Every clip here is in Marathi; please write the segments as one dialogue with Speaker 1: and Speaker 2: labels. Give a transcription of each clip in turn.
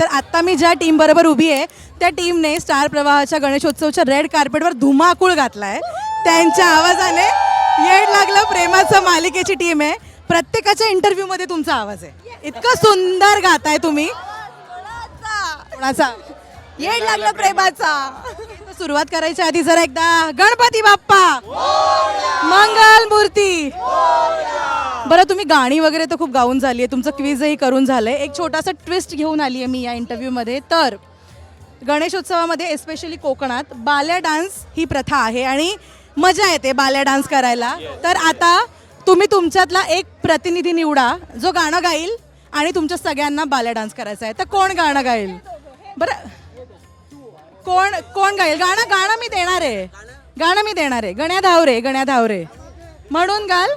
Speaker 1: तर आत्ता मी ज्या टीम बरोबर उभी आहे त्या टीमने स्टार प्रवाहाच्या गणेशोत्सवच्या रेड कार्पेटवर धुमाकूळ घातलाय. त्यांच्या आवाजाने येड लागलं प्रेमाचं मालिकेची टीम आहे. प्रत्येकाच्या इंटरव्ह्यू मध्ये तुमचा आवाज आहे. इतकं सुंदर गाताय तुम्ही. कोणाचा?
Speaker 2: येड लागलं प्रेमाचा.
Speaker 1: सुरुवात करायच्या आधी जरा एकदा गणपती बाप्पा. मंगल मूर्ती. बरं तुम्ही गाणी वगैरे तर खूप गाऊन झाली आहे तुमचं क्विजही करून झालं आहे एक छोटासा ट्विस्ट घेऊन आली आहे मी या इंटरव्ह्यूमध्ये तर गणेशोत्सवामध्ये एस्पेशली कोकणात बाल्या डान्स ही प्रथा आहे आणि मजा येते बाल्या डान्स करायला. तर आता तुम्ही तुमच्यातला एक प्रतिनिधी निवडा. जो गाणं गाईल आणि तुमच्या सगळ्यांना बाल्या डान्स करायचा आहे. तर कोण गाणं गाईल? बरं कोण कोण गाईल? गाणं गाणं मी देणार आहे. गाणं मी देणार आहे. गण्या धावरे गण्या धावरे. म्हणून गाल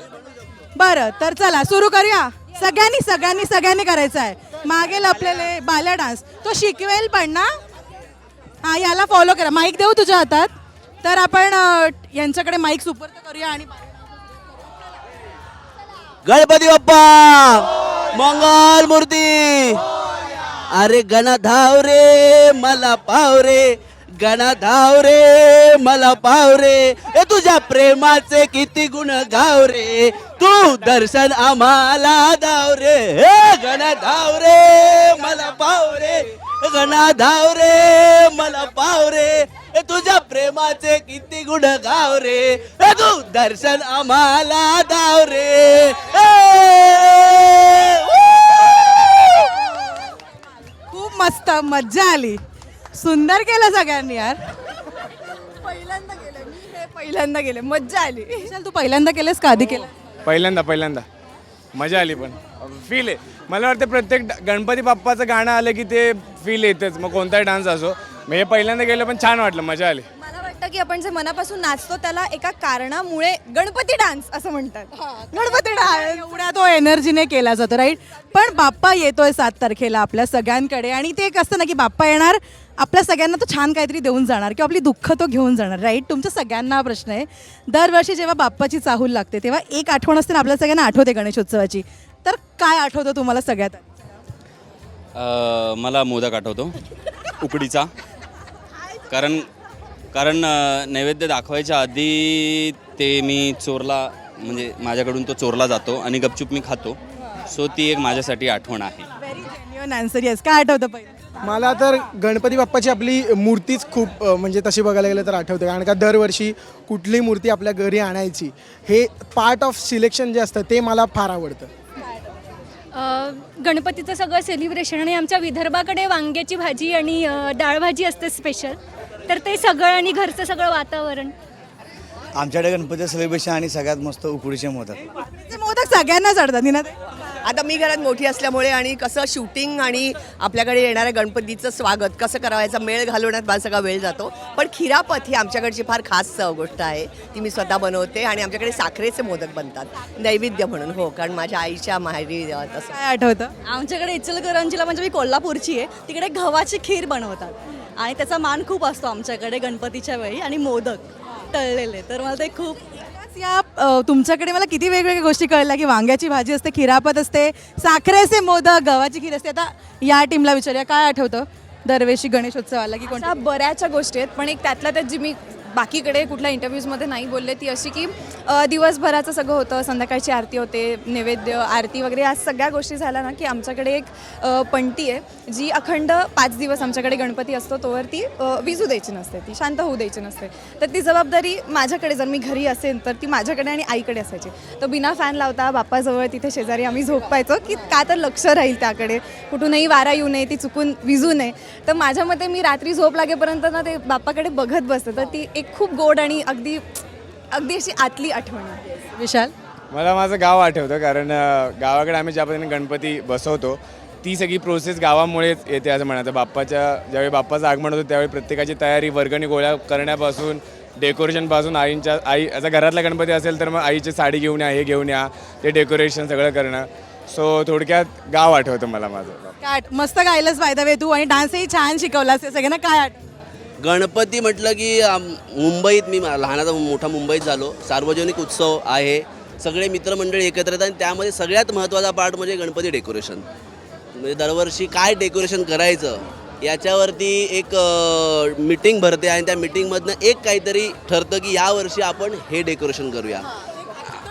Speaker 1: बरं तर चला सुरू करूया. सगळ्यांनी सगळ्यांनी सगळ्यांनी करायचं आहे. मागे लपलेले बाल्या डान्स तो शिकवेल पण ना? हा याला फॉलो करा. माईक देऊ तुझ्या हातात? तर आपण यांच्याकडे माईक सुपर्द करूया आणि
Speaker 3: गणपती बाप्पा! मंगल मूर्ती! अरे गणा धाव रे मला पाव रे. गणा धाव रे मला पाव रे ए तुझ्या प्रेमाचे किती गुण गाव रे तू दर्शन आम्हाला धाव रे हे गणा धाव रे मला पाव रे गणा धाव रे मला पाव रे ए तुझ्या प्रेमाचे किती गुण गाव रे ए तू दर्शन आम्हाला धाव रे
Speaker 1: खूप मस्त मज्जा आली. सुंदर केलं सगळ्यांनी यार.
Speaker 2: पहिल्यांदा गेले मी हे पहिल्यांदा गेले मज्जा आली.
Speaker 1: विशाल तू पहिल्यांदा केलंस का? आधी केलं
Speaker 4: पहिल्यांदा पहिल्यांदा. मजा आली पण. फील आहे. मला वाटतं प्रत्येक ड- गणपती बाप्पाचं गाणं आलं की ते फील येतच. मग कोणताही डान्स असो. मग हे पहिल्यांदा गेलं पण छान वाटलं. मजा आली.
Speaker 2: वाटतं की आपण जे मनापासून नाचतो त्याला एका कारणामुळे गणपती डान्स असं म्हणतात. गणपती डान्स.
Speaker 1: एवढ्या तो एनर्जीने केला जातो राईट पण बाप्पा येतोय सात तारखेला आपल्या सगळ्यांकडे आणि ते एक असतं ना की बाप्पा येणार आपल्या सगळ्यांना तो छान काहीतरी देऊन जाणार किंवा आपली दुःख तो घेऊन जाणार राईट तुमच्या सगळ्यांना हा प्रश्न आहे. दरवर्षी जेव्हा बाप्पाची चाहूल लागते तेव्हा एक आठवण असते ना आपल्या सगळ्यांना आठवते गणेशोत्सवाची. तर काय आठवतं तुम्हाला सगळ्यात?
Speaker 5: मला मोदक आठवतो उकडीचा. कारण कारण नैवेद्य दाखवायच्या आधी ते मी चोरला म्हणजे माझ्याकडून तो चोरला जातो आणि गपचूप मी खातो. सो ती एक माझ्यासाठी आठवण आहे.
Speaker 1: व्हेरी जेन्युअन आन्सर येस काय आठवतं पहिलं?
Speaker 6: मला तर गणपती बाप्पाची आपली मूर्तीच खूप अ, म्हणजे तशी बघायला गेलं तर आठवते. कारण का दरवर्षी कुठली मूर्ती आपल्या घरी आणायची हे पार्ट ऑफ सिलेक्शन जे असतं ते मला फार आवडतं.
Speaker 7: अ, गणपतीचं सगळं सेलिब्रेशन आणि आमच्या विदर्भाकडे वांग्याची भाजी आणि अ, डाळ भाजी असते स्पेशल तर ते सगळं आणि घरचं सगळं वातावरण.
Speaker 8: आमच्याकडे गणपती सेलिब्रेशन आणि सगळ्यात मस्त उकडीचे मोदक.
Speaker 1: ते मोदक सगळ्यांना चढतात ना ते
Speaker 9: आता मी घरात मोठी असल्यामुळे आणि कसं शूटिंग आणि आपल्याकडे येणाऱ्या गणपतीचं स्वागत कसं करायचं मेळ घालवण्यात माझा सगळा वेळ जातो. पण खिरापत ही आमच्याकडची फार खास गोष्ट आहे. ती मी स्वतः बनवते आणि आमच्याकडे साखरेचे मोदक बनतात. नैवेद्य म्हणून हो कारण माझ्या आईच्या माहेरी तसं.
Speaker 1: काय आठवतं?
Speaker 2: आमच्याकडे इचलकरंजीला म्हणजे मी कोल्हापूरची आहे. तिकडे गव्हाची खीर बनवतात. आणि त्याचा मान खूप असतो आमच्याकडे गणपतीच्या वेळी आणि मोदक तळलेले. तर मला ते खूप
Speaker 1: या अ, तुमच्याकडे मला किती वेगवेगळ्या गोष्टी कळल्या की वांग्याची भाजी असते खिरापत असते साखरेचे मोदक गव्हाची खीर असते. आता या टीमला विचारूया काय आठवतं दरवेशी गणेशोत्सवाला की कोणत्या
Speaker 10: अशा बऱ्याचशा गोष्टी आहेत पण एक त्यातल्या त्यात जी मी बाकीकडे कुठल्या इंटरव्ह्यूजमध्ये नाही बोलले ती अशी की दिवसभराचं सगळं होतं संध्याकाळची आरती होते नैवेद्य आरती वगैरे या सगळ्या गोष्टी झाल्या ना की आमच्याकडे एक अ, पंटी आहे जी अखंड पाच दिवस आमच्याकडे गणपती असतो तोवर ती विजू द्यायची नसते ती शांत होऊ द्यायची नसते. तर ती जबाबदारी माझ्याकडे जर मी घरी असेल तर ती माझ्याकडे आणि आईकडे असायची. तर बिना फॅन लावता बाप्पाजवळ तिथे शेजारी आम्ही झोपायचो की का तर लक्ष राहील त्याकडे. कुठूनही वारा येऊ नये ती चुकून विजू नये. तर माझ्या मते मी रात्री झोप लागेपर्यंत ना ते बाप्पाकडे बघत बसते. तर ती एक खूप गोड आणि अगदी अगदी अशी आतली आठवण आहे.
Speaker 1: विशाल?
Speaker 4: मला माझं गाव आठवतं कारण अ, गावाकडे आम्ही ज्या पद्धतीने गणपती बसवतो ती सगळी प्रोसेस गावामुळेच येते असं म्हणायचं. बाप्पाच्या ज्यावेळी बाप्पाचं आगमन होतं त्यावेळी प्रत्येकाची तयारी वर्गणी गोळ्या करण्यापासून डेकोरेशनपासून आईंच्या आई आता घरातला गणपती असेल तर मग आईची साडी घेऊन या हे घेऊन या ते डेकोरेशन सगळं करणं. सो थोडक्यात गाव आठवतं मला माझं.
Speaker 1: काय आठ- मस्त गायलंच बाय द वे तू आणि डान्सही छान शिकवलास हे सगळ्यांना काय आठ
Speaker 3: गणपती म्हटलं की मुंबईत मी लहानाचा मोठा मुंबईत झालो. सार्वजनिक उत्सव आहे. सगळे मित्रमंडळी एकत्र येतात आणि त्यामध्ये सगळ्यात महत्त्वाचा पार्ट म्हणजे गणपती डेकोरेशन म्हणजे दरवर्षी काय डेकोरेशन करायचं याच्यावरती एक मीटिंग भरते आणि त्या मीटिंगमधनं एक काहीतरी ठरतं की यावर्षी आपण हे डेकोरेशन करूया.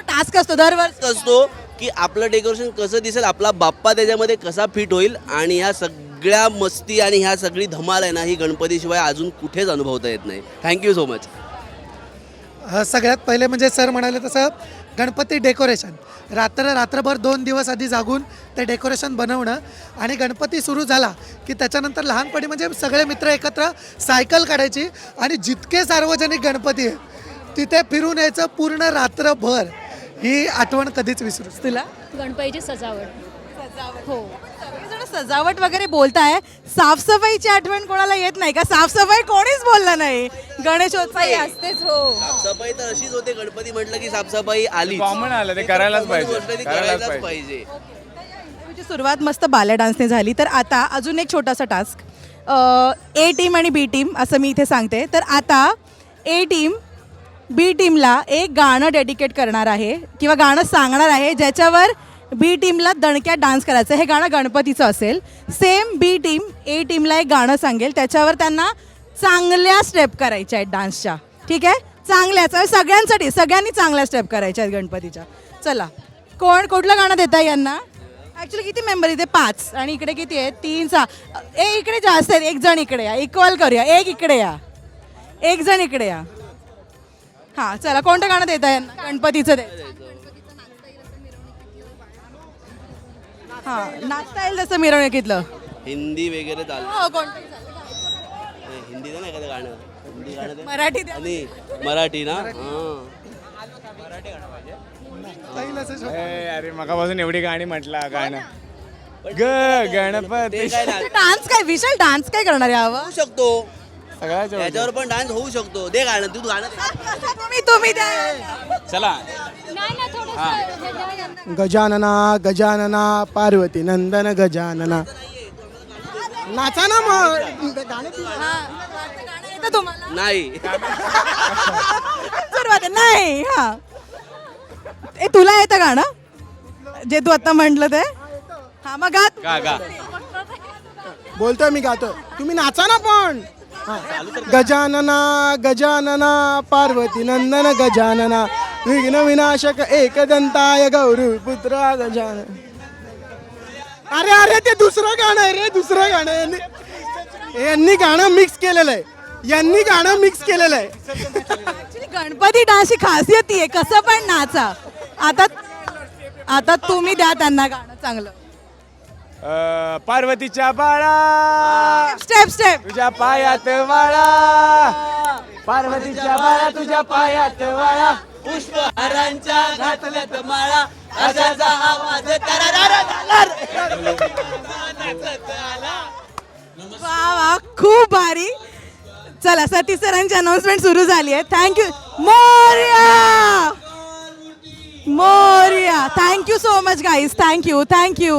Speaker 1: टास्क असतो दरवर्षी.
Speaker 3: असतो की आपलं डेकोरेशन कसं दिसेल आपला बाप्पा त्याच्यामध्ये कसा फिट होईल आणि ह्या सगळ्या मस्ती आणि ह्या सगळी धमाल आहे ना ही गणपतीशिवाय अजून कुठेच अनुभवता येत नाही. थँक्यू सो मच
Speaker 11: सगळ्यात पहिले म्हणजे सर म्हणाले तसं गणपती डेकोरेशन. रात्र रात्रभर दोन दिवस आधी जागून ते डेकोरेशन बनवणं आणि गणपती सुरू झाला की त्याच्यानंतर लहानपणी म्हणजे सगळे मित्र एकत्र सायकल काढायची आणि जितके सार्वजनिक गणपती आहे तिथे फिरून यायचं पूर्ण रात्रभर. ही आठवण कधीच विसरू
Speaker 1: तुला?
Speaker 7: गणपतीची सजावट. हो.
Speaker 1: सगळेजण सजावट वगैरे बोलताय साफसफाईची आठवण कोणाला येत नाही का? साफसफाई कोणीच बोललं नाही. गणेशोत्सव
Speaker 10: असतेच हो.
Speaker 3: साफसफाई तर अशीच होते गणपती म्हटलं की साफसफाई आली
Speaker 4: कॉमन आलं ते करायलाच पाहिजे. करायलाच
Speaker 3: करायलाच
Speaker 4: पाहिजे.
Speaker 3: पाहिजे.
Speaker 1: तुझी सुरुवात मस्त बाल्या डान्सने झाली. तर आता अजून एक छोटासा टास्क ए टीम आणि बी टीम असं मी इथे सांगते. तर आता ए टीम बी टीमला एक गाणं डेडिकेट करणार आहे किंवा गाणं सांगणार आहे ज्याच्यावर बी टीमला दणक्यात डान्स करायचं. हे गाणं गणपतीचं असेल. सेम बी टीम ए टीमला एक गाणं सांगेल. त्याच्यावर त्यांना चांगल्या स्टेप करायच्या आहेत डान्सच्या ठीक आहे? चांगल्याच. सगळ्यांसाठी सगळ्यांनी चांगल्या स्टेप करायच्या आहेत गणपतीच्या. चला. कोण कुठलं गाणं देता यांना? ॲक्च्युली किती मेंबर इथे? पाच. आणि इकडे किती आहेत? तीन सहा. ए इकडे जास्त आहेत. एक जण इकडे या. इक्वल करूया. एक इकडे या. एक जण इकडे या. हां चला. कोणतं गाणं देता यांना? गणपतीचं दे. हां नाचता येईल तसं मिरवणुकीतलं.
Speaker 3: हिंदी वगैरे चालू
Speaker 1: हो कोणतं?
Speaker 3: हिंदीचं नाही एखादं गाणं. हिंदी गाणं.
Speaker 1: मराठी द्या.
Speaker 3: आणि मराठी ना? हां.
Speaker 4: अरे मगापासून एवढी गाणी म्हटलं गाणं. ग गणपती
Speaker 3: ते काय ना
Speaker 1: डान्स काय विशाल डान्स काय करणार
Speaker 3: होऊ शकतो.
Speaker 4: सगळ्याच
Speaker 3: त्याच्यावर पण डान्स होऊ शकतो. दे गाणं तू गाणं दे.
Speaker 1: तुम्ही तुम्ही द्या.
Speaker 5: चला.
Speaker 6: गजानना गजानना पार्वती नंदन गजानना. नाचा ना मग. गाणं
Speaker 1: येतं तुम्हाला?
Speaker 3: नाही.
Speaker 1: सुरुवात आहे. नाही. हा. ए तुला येतं गाणं? जे तू आता म्हटलं ते? हा मग गा. तू.
Speaker 6: बोलतोय मी गातो. तुम्ही नाचा ना पण. हा. गजानना गजानना पार्वती नंदन गजानना. विघ्न विनाशक एकदंताय गौरी पुत्र गजानन अरे अरे ते दुसरं गाणं आहे रे दुसरं गाणं. यांनी यांनी गाणं मिक्स केलेलं आहे. यांनी गाणं मिक्स केलेलं आहे.
Speaker 1: गणपती डान्सची खासियत ती आहे. कसं पण नाचा. आता आता तुम्ही द्या त्यांना गाणं चांगलं.
Speaker 4: अ, पार्वतीच्या बाळा.
Speaker 1: स्टेप स्टेप
Speaker 4: तुझ्या पायात वाळा. पार्वतीच्या बाळा तुझ्या पायात वाळा.
Speaker 3: पुष्पहारांच्या घातल्यात माळा. अशाचा आवाज
Speaker 1: वा वा खूप भारी. चला सती सरांची अनाउन्समेंट सुरू झाली आहे. Thank you Morya! Morya! Thank you so much guys thank you thank you